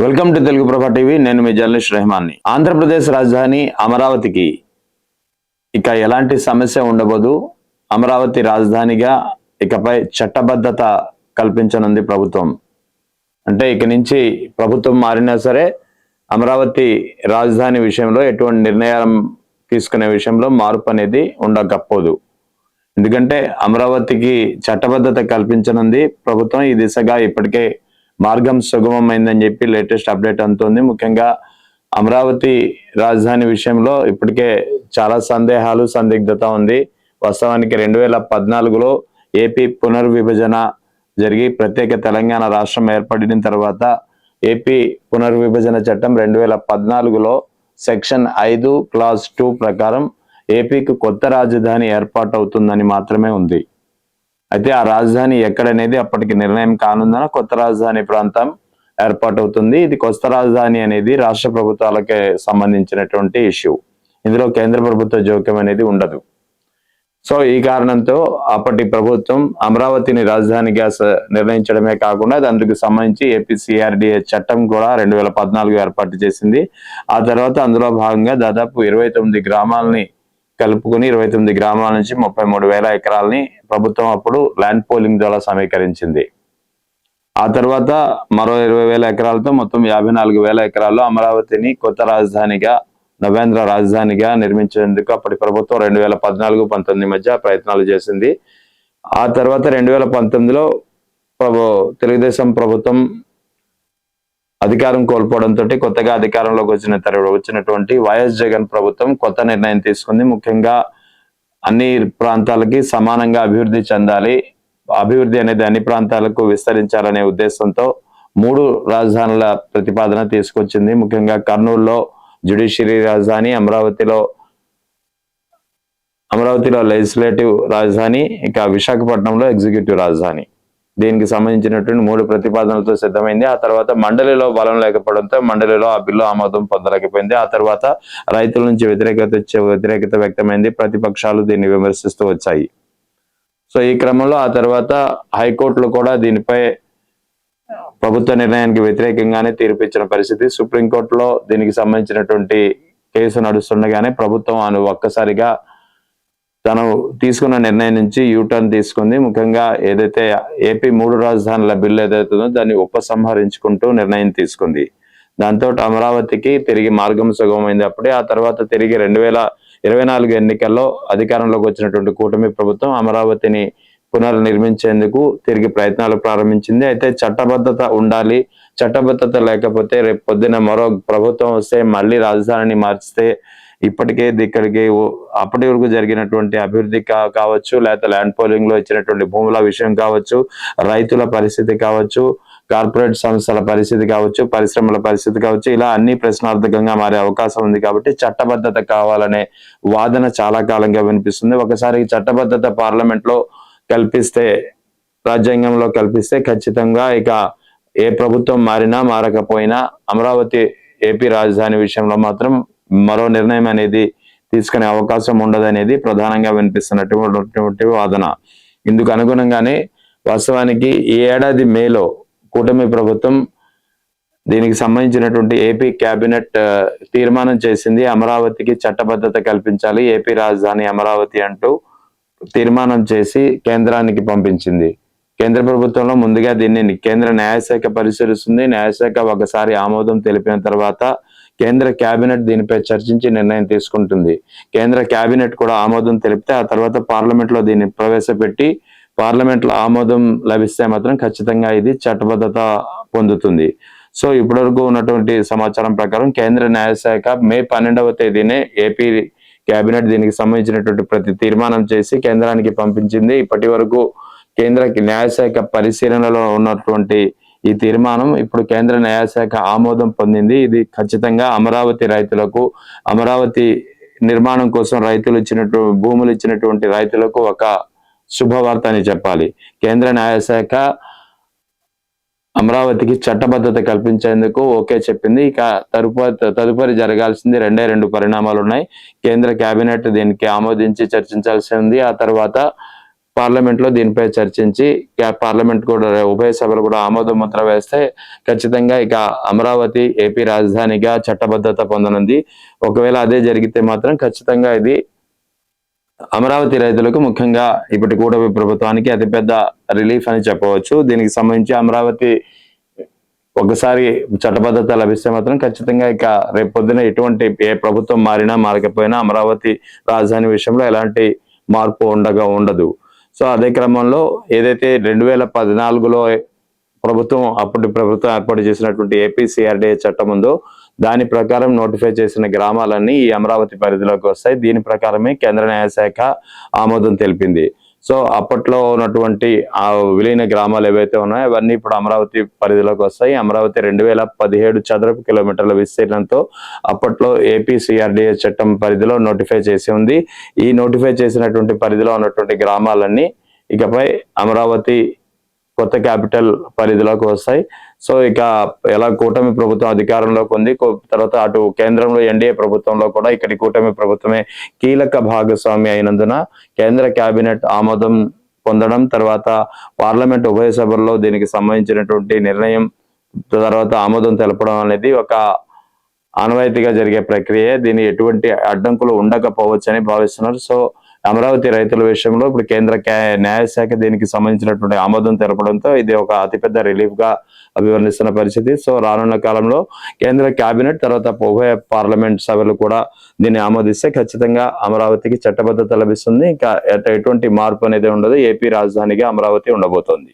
Welcome to Telugu ప్రభా TV. నేను మీ journalist రెహమాన్ని. Andhra Pradesh రాజధాని అమరావతికి ఇక ఎలాంటి సమస్య ఉండబోదు. అమరావతి రాజధానిగా ఇకపై చట్టబద్ధత కల్పించనుంది ప్రభుత్వం. అంటే ఇక నుంచి ప్రభుత్వం మారినా సరే అమరావతి రాజధాని విషయంలో ఎటువంటి నిర్ణయం తీసుకునే విషయంలో మార్పు అనేది ఉండకపోదు. ఎందుకంటే అమరావతికి చట్టబద్ధత కల్పించనుంది ప్రభుత్వం. ఈ దిశగా ఇప్పటికే మార్గం సుగమమైందని చెప్పి లేటెస్ట్ అప్డేట్ అందుతుంది. ముఖ్యంగా అమరావతి రాజధాని విషయంలో ఇప్పటికే చాలా సందేహాలు సందిగ్ధత ఉంది. వాస్తవానికి రెండు వేల పద్నాలుగులో ఏపీ పునర్విభజన జరిగి ప్రత్యేక తెలంగాణ రాష్ట్రం ఏర్పడిన తర్వాత ఏపీ పునర్విభజన చట్టం రెండు వేల పద్నాలుగులో సెక్షన్ ఐదు క్లాస్ టూ ప్రకారం ఏపీకి కొత్త రాజధాని ఏర్పాటు అవుతుందని మాత్రమే ఉంది. అయితే ఆ రాజధాని ఎక్కడనేది అప్పటికి నిర్ణయం కానుందన కొత్త రాజధాని ప్రాంతం ఏర్పాటవుతుంది. ఇది కొత్త రాజధాని అనేది రాష్ట్ర ప్రభుత్వాలకే సంబంధించినటువంటి ఇష్యూ. ఇందులో కేంద్ర ప్రభుత్వ జోక్యం అనేది ఉండదు. సో ఈ కారణంతో అప్పటి ప్రభుత్వం అమరావతిని రాజధానిగా స- నిర్ణయించడమే కాకుండా అందుకు సంబంధించి ఏపీ సిఆర్డిఏ చట్టం కూడా రెండు వేల పద్నాలుగు ఏర్పాటు చేసింది. ఆ తర్వాత అందులో భాగంగా దాదాపు ఇరవై తొమ్మిది గ్రామాలని కలుపుకుని ఇరవై తొమ్మిది గ్రామాల నుంచి ముప్పై మూడు వేల ఎకరాలని ప్రభుత్వం అప్పుడు ల్యాండ్ పోలింగ్ ద్వారా సమీకరించింది. ఆ తర్వాత మరో ఇరవై వేల ఎకరాలతో మొత్తం యాభై నాలుగు వేల ఎకరాల్లో అమరావతిని కొత్త రాజధానిగా నవేంద్ర రాజధానిగా నిర్మించేందుకు అప్పటి ప్రభుత్వం రెండు వేల పద్నాలుగు పంతొమ్మిది మధ్య ప్రయత్నాలు చేసింది. ఆ తర్వాత రెండు వేల పంతొమ్మిదిలో ప్రభు తెలుగుదేశం ప్రభుత్వం అధికారం కోల్పోవడంతో కొత్తగా అధికారంలోకి వచ్చిన వచ్చినటువంటి వైఎస్ జగన్ ప్రభుత్వం కొత్త నిర్ణయం తీసుకుంది. ముఖ్యంగా అన్ని ప్రాంతాలకి సమానంగా అభివృద్ధి చెందాలి. అభివృద్ధి అనేది అన్ని ప్రాంతాలకు విస్తరించాలనే ఉద్దేశంతో మూడు రాజధానుల ప్రతిపాదన తీసుకొచ్చింది. ముఖ్యంగా కర్నూలులో జ్యుడిషియరీ రాజధాని అమరావతిలో అమరావతిలో లెజిస్లేటివ్ రాజధాని ఇక విశాఖపట్నంలో ఎగ్జిక్యూటివ్ రాజధాని. దీనికి సంబంధించినటువంటి మూడు ప్రతిపాదనలతో సిద్ధమైంది. ఆ తర్వాత మండలిలో బలం లేకపోవడంతో మండలిలో ఆ బిల్లు ఆమోదం పొందలేకపోయింది. ఆ తర్వాత రైతుల నుంచి వ్యతిరేకత వచ్చే వ్యతిరేకత వ్యక్తమైంది. ప్రతిపక్షాలు దీన్ని విమర్శిస్తూ వచ్చాయి. సో ఈ క్రమంలో ఆ తర్వాత హైకోర్టులు కూడా దీనిపై ప్రభుత్వ నిర్ణయానికి వ్యతిరేకంగానే తీర్పు ఇచ్చిన పరిస్థితి. సుప్రీంకోర్టులో దీనికి సంబంధించినటువంటి కేసు నడుస్తుండగానే ప్రభుత్వం అను ఒక్కసారిగా తను తీసుకున్న నిర్ణయం నుంచి యూటర్న్ తీసుకుంది. ముఖ్యంగా ఏదైతే ఏపీ మూడు రాజధానుల బిల్లు ఏదైతుందో దాన్ని ఉపసంహరించుకుంటూ నిర్ణయం తీసుకుంది. దాంతో అమరావతికి తిరిగి మార్గం సుగమమైంది అప్పుడే. ఆ తర్వాత తిరిగి రెండు వేల ఇరవై నాలుగు ఎన్నికల్లో అధికారంలోకి వచ్చినటువంటి కూటమి ప్రభుత్వం అమరావతిని పునర్నిర్మించేందుకు తిరిగి ప్రయత్నాలు ప్రారంభించింది. అయితే చట్టబద్ధత ఉండాలి. చట్టబద్ధత లేకపోతే రేపు పొద్దున మరో ప్రభుత్వం వస్తే మళ్ళీ రాజధానిని మార్చితే ఇప్పటికే ఇక్కడికి అప్పటి వరకు జరిగినటువంటి అభివృద్ధి కా కావచ్చు లేకపోతే ల్యాండ్ పోలింగ్లో ఇచ్చినటువంటి భూముల విషయం కావచ్చు రైతుల పరిస్థితి కావచ్చు కార్పొరేట్ సంస్థల పరిస్థితి కావచ్చు పరిశ్రమల పరిస్థితి కావచ్చు ఇలా అన్ని ప్రశ్నార్థకంగా మారే అవకాశం ఉంది కాబట్టి చట్టబద్ధత కావాలనే వాదన చాలా కాలంగా వినిపిస్తుంది. ఒకసారి చట్టబద్ధత పార్లమెంట్లో కల్పిస్తే రాజ్యాంగంలో కల్పిస్తే ఖచ్చితంగా ఇక ఏ ప్రభుత్వం మారినా మారకపోయినా అమరావతి ఏపీ రాజధాని విషయంలో మాత్రం మరో నిర్ణయం అనేది తీసుకునే అవకాశం ఉండదనేది ప్రధానంగా వినిపిస్తున్నటువంటి వాదన. ఇందుకు అనుగుణంగానే వాస్తవానికి ఈ ఏడాది మేలో కూటమి ప్రభుత్వం దీనికి సంబంధించినటువంటి ఏపీ కేబినెట్ తీర్మానం చేసింది అమరావతికి చట్టబద్ధత కల్పించాలి ఏపీ రాజధాని అమరావతి అంటూ తీర్మానం చేసి కేంద్రానికి పంపించింది. కేంద్ర ప్రభుత్వంలో ముందుగా దీన్ని కేంద్ర న్యాయశాఖ పరిశీలిస్తుంది. న్యాయశాఖ ఒకసారి ఆమోదం తెలిపిన తర్వాత కేంద్ర కేబినెట్ దీనిపై చర్చించి నిర్ణయం తీసుకుంటుంది. కేంద్ర కేబినెట్ కూడా ఆమోదం తెలిపితే ఆ తర్వాత పార్లమెంట్లో దీన్ని ప్రవేశపెట్టి పార్లమెంట్లో ఆమోదం లభిస్తే మాత్రం ఖచ్చితంగా ఇది చట్టబద్ధత పొందుతుంది. సో ఇప్పటివరకు ఉన్నటువంటి సమాచారం ప్రకారం కేంద్ర న్యాయశాఖ మే పన్నెండవ తేదీనే ఏపీ కేబినెట్ దీనికి సంబంధించినటువంటి ప్రతి తీర్మానం చేసి కేంద్రానికి పంపించింది. ఇప్పటి వరకు కేంద్ర న్యాయశాఖ పరిశీలనలో ఉన్నటువంటి ఈ తీర్మానం ఇప్పుడు కేంద్ర న్యాయశాఖ ఆమోదం పొందింది. ఇది ఖచ్చితంగా అమరావతి రైతులకు అమరావతి నిర్మాణం కోసం రైతులు ఇచ్చినట్టు భూములు ఇచ్చినటువంటి రైతులకు ఒక శుభవార్త అని చెప్పాలి. కేంద్ర న్యాయశాఖ అమరావతికి చట్టబద్ధత కల్పించేందుకు ఓకే చెప్పింది. ఇక తదుపరి తదుపరి జరగాల్సింది రెండే రెండు పరిణామాలు ఉన్నాయి. కేంద్ర కేబినెట్ దీనికి ఆమోదించి చర్చించాల్సి ఉంది. ఆ తర్వాత పార్లమెంట్లో దీనిపై చర్చించి ఇక పార్లమెంట్ కూడా ఉభయ సభలు కూడా ఆమోద ముద్ర వేస్తే ఖచ్చితంగా ఇక అమరావతి ఏపీ రాజధానిగా చట్టబద్ధత పొందనుంది. ఒకవేళ అదే జరిగితే మాత్రం ఖచ్చితంగా ఇది అమరావతి రైతులకు ముఖ్యంగా ఇప్పటి కూటమి ప్రభుత్వానికి అతిపెద్ద రిలీఫ్ అని చెప్పవచ్చు. దీనికి సంబంధించి అమరావతి ఒకసారి చట్టబద్ధత లభిస్తే మాత్రం ఖచ్చితంగా ఇక రేపు పొద్దున ఎటువంటి ఏ ప్రభుత్వం మారినా మారకపోయినా అమరావతి రాజధాని విషయంలో ఎలాంటి మార్పు ఉండగా ఉండదు. సో అదే క్రమంలో ఏదైతే రెండు వేల పద్నాలుగులో ప్రభుత్వం అప్పటి ప్రభుత్వం ఏర్పాటు చేసినటువంటి ఏపీసీఆర్డీఏ చట్టం ఉందో దాని ప్రకారం నోటిఫై చేసిన గ్రామాలన్నీ ఈ అమరావతి పరిధిలోకి వస్తాయి. దీని ప్రకారమే కేంద్ర న్యాయశాఖ ఆమోదం తెలిపింది. సో అప్పట్లో ఉన్నటువంటి ఆ విలీన గ్రామాలు ఏవైతే ఉన్నాయో అవన్నీ ఇప్పుడు అమరావతి పరిధిలోకి వస్తాయి. అమరావతి రెండు వేల పదిహేడు చదరపు కిలోమీటర్ల విస్తీర్ణంతో అప్పట్లో ఏపీ సిఆర్డిఏ చట్టం పరిధిలో నోటిఫై చేసి ఉంది. ఈ నోటిఫై చేసినటువంటి పరిధిలో ఉన్నటువంటి గ్రామాలన్నీ ఇకపై అమరావతి కొత్త క్యాపిటల్ పరిధిలోకి వస్తాయి. సో ఇక ఎలా కూటమి ప్రభుత్వం అధికారంలోకి ఉంది తర్వాత అటు కేంద్రంలో ఎన్డీఏ ప్రభుత్వంలో కూడా ఇక్కడి కూటమి ప్రభుత్వమే కీలక భాగస్వామి అయినందున కేంద్ర కేబినెట్ ఆమోదం పొందడం తర్వాత పార్లమెంట్ ఉభయ సభల్లో దీనికి సంబంధించినటువంటి నిర్ణయం తర్వాత ఆమోదం తెలపడం అనేది ఒక ఆనవాయితీగా జరిగే ప్రక్రియ. దీని ఎటువంటి అడ్డంకులు ఉండకపోవచ్చని భావిస్తున్నారు. సో అమరావతి రైతుల విషయంలో ఇప్పుడు కేంద్ర న్యాయశాఖ దీనికి సంబంధించినటువంటి ఆమోదం తెలపడంతో ఇది ఒక అతిపెద్ద రిలీఫ్గా అభివర్ణిస్తున్న పరిస్థితి. సో రానున్న కాలంలో కేంద్ర కేబినెట్ తర్వాత ఉభయ పార్లమెంట్ సభలు కూడా దీన్ని ఆమోదిస్తే ఖచ్చితంగా అమరావతికి చట్టబద్ధత లభిస్తుంది. ఇంకా ఎట- ఎటువంటి మార్పు అనేది ఉండదు. ఏపీ రాజధానిగా అమరావతి ఉండబోతోంది.